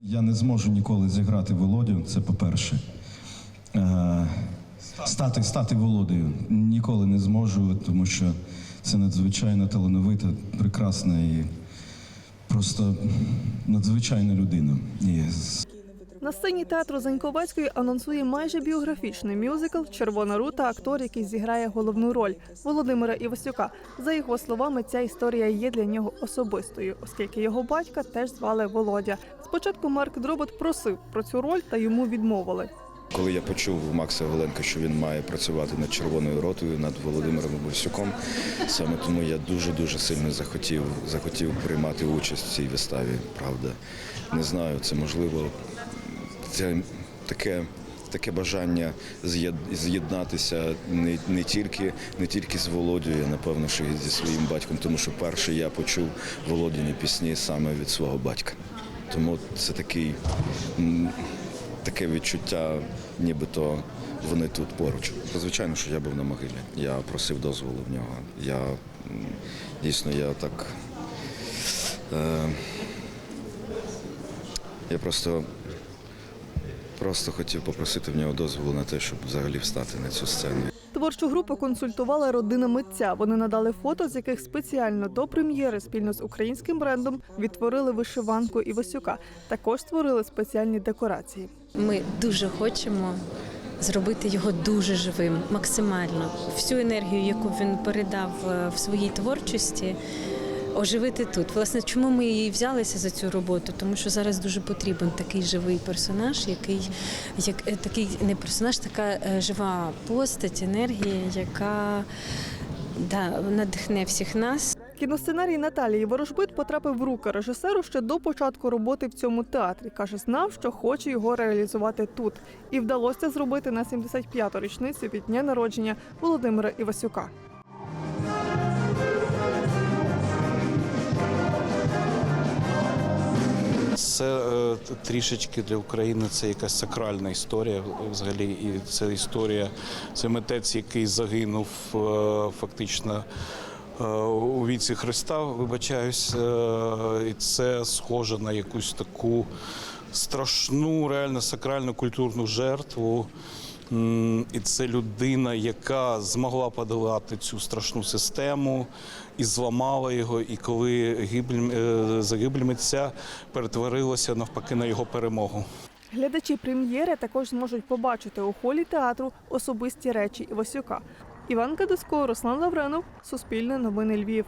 Я не зможу ніколи зіграти Володю, це по-перше. Е, Стати, стати Володею ніколи не зможу, тому що це надзвичайно талановита, прекрасна і просто надзвичайна людина. І На сцені театру Заньковецької анонсує майже біографічний мюзикл Червона рута, актор, який зіграє головну роль Володимира Івасюка. За його словами, ця історія є для нього особистою, оскільки його батька теж звали Володя. Спочатку Марк Дробот просив про цю роль, та йому відмовили. Коли я почув Макса Голенка, що він має працювати над червоною ротою, над Володимиром Борсюком, саме тому я дуже дуже сильно захотів, захотів приймати участь в цій виставі. Правда, не знаю, це можливо це таке. Таке бажання з'єднатися не, не тільки не тільки з Володією, напевно, що і зі своїм батьком, тому що перше я почув Володіні пісні саме від свого батька. Тому це такий таке відчуття, нібито вони тут поруч. Звичайно, що я був на могилі. Я просив дозволу в нього. Я дійсно я так. Е, я просто, просто хотів попросити в нього дозволу на те, щоб взагалі встати на цю сцену. Творчу групу консультувала родина митця. Вони надали фото, з яких спеціально до прем'єри спільно з українським брендом відтворили вишиванку Івасюка. Також створили спеціальні декорації. Ми дуже хочемо зробити його дуже живим, максимально. Всю енергію, яку він передав е, в своїй творчості, оживити тут. Власне, чому ми і взялися за цю роботу? Тому що зараз дуже потрібен такий живий персонаж, який як е, такий не персонаж, така е, жива постать, енергія, яка да, надихне всіх нас. Кіносценарій Наталії Ворожбит потрапив в руки режисеру ще до початку роботи в цьому театрі. каже, знав, що хоче його реалізувати тут, і вдалося зробити на 75-ту річницю від дня народження Володимира Івасюка. Це е, трішечки для України це якась сакральна історія взагалі. І це історія, це митець, який загинув е, фактично е, у віці Христа, вибачаюсь. І це схоже на якусь таку страшну, реально сакральну культурну жертву. І це людина, яка змогла подолати цю страшну систему і зламала його. І коли е, загибель митця перетворилася навпаки на його перемогу. Глядачі прем'єри також зможуть побачити у холі театру особисті речі Івасюка. Іван Кадусько, Руслан Лавренов, Суспільне новини Львів.